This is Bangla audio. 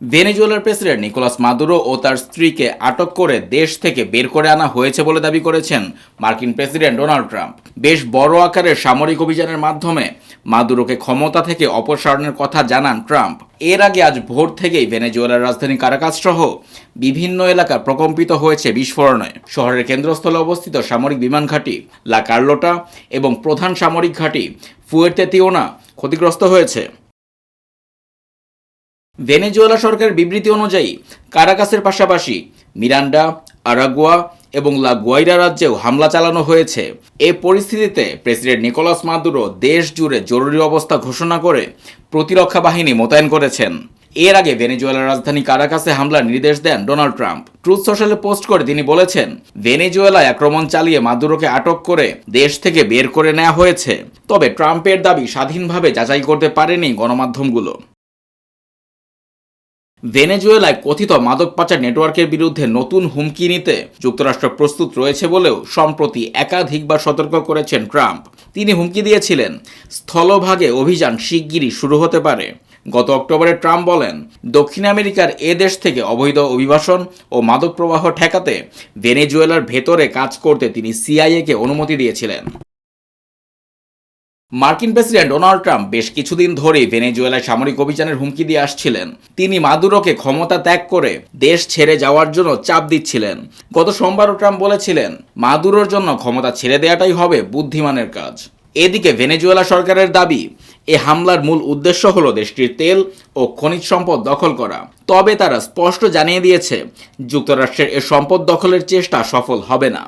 ভেনেজুয়েলার প্রেসিডেন্ট নিকোলাস মাদুরো ও তার স্ত্রীকে আটক করে দেশ থেকে বের করে আনা হয়েছে বলে দাবি করেছেন মার্কিন প্রেসিডেন্ট ডোনাল্ড ট্রাম্প। বেশ বড় আকারের সামরিক অভিযানের মাধ্যমে মাদুরোকে ক্ষমতা থেকে অপসারণের কথা জানান ট্রাম্প। এর আগে আজ ভোর থেকেই ভেনেজুয়েলার রাজধানী কারাকাস সহ বিভিন্ন এলাকা প্রকম্পিত হয়েছে বিস্ফোরণে। শহরের কেন্দ্রস্থলে অবস্থিত সামরিক বিমান ঘাঁটি, লা কার্লোটা এবং প্রধান সামরিক ঘাঁটি ফুয়ের্তেতিওনা ক্ষতিগ্রস্ত হয়েছে। ভেনেজুয়েলা সরকারের বিবৃতি অনুযায়ী, কারাকাসের পাশাপাশি মিরান্ডা, আরাগুয়া এবং লা গুয়াইরা রাজ্যেও হামলা চালানো হয়েছে। এ পরিস্থিতিতে প্রেসিডেন্ট নিকোলাস মাদুরো দেশ জুড়ে জরুরি অবস্থা ঘোষণা করে প্রতিরক্ষা বাহিনী মোতায়েন করেছেন। এর আগে ভেনেজুয়েলার রাজধানী কারাকাসে হামলার নির্দেশ দেন ডোনাল্ড ট্রাম্প। ট্রুথ সোশ্যালে পোস্ট করে তিনি বলেছেন, ভেনেজুয়েলায় আক্রমণ চালিয়ে মাদুরোকে আটক করে দেশ থেকে বের করে নেওয়া হয়েছে। তবে ট্রাম্পের দাবি স্বাধীনভাবে যাচাই করতে পারেনি গণমাধ্যমগুলো। ভেনেজুয়েলায় কথিত মাদক পাচার নেটওয়ার্কের বিরুদ্ধে নতুন হুমকি নিতে যুক্তরাষ্ট্র প্রস্তুত রয়েছে বলেও সম্প্রতি একাধিকবার সতর্ক করেছেন ট্রাম্প। তিনি হুমকি দিয়েছিলেন, স্থলভাগে অভিযান শিগগিরই শুরু হতে পারে। গত অক্টোবরে ট্রাম্প বলেন, দক্ষিণ আমেরিকার এ দেশ থেকে অবৈধ অভিবাসন ও মাদক প্রবাহ ঠেকাতে ভেনেজুয়েলার ভেতরে কাজ করতে তিনি সিআইএকে অনুমতি দিয়েছিলেন। মার্কিন প্রেসিডেন্ট ডোনাল্ড ট্রাম্প বেশ কিছুদিন ধরেই ভেনেজুয়েলায় সামরিক অভিযানের হুমকি দিয়ে আসছিলেন। তিনি মাদুরোকে ক্ষমতা ত্যাগ করে দেশ ছেড়ে যাওয়ার জন্য চাপ দিচ্ছিলেন। গত সোমবারও ট্রাম্প বলেছিলেন, মাদুরোর জন্য ক্ষমতা ছেড়ে দেওয়াটাই হবে বুদ্ধিমানের কাজ। এদিকে ভেনেজুয়েলা সরকারের দাবি, এ হামলার মূল উদ্দেশ্য হল দেশটির তেল ও খনিজ সম্পদ দখল করা। তবে তারা স্পষ্ট জানিয়ে দিয়েছে, যুক্তরাষ্ট্রের এ সম্পদ দখলের চেষ্টা সফল হবে না।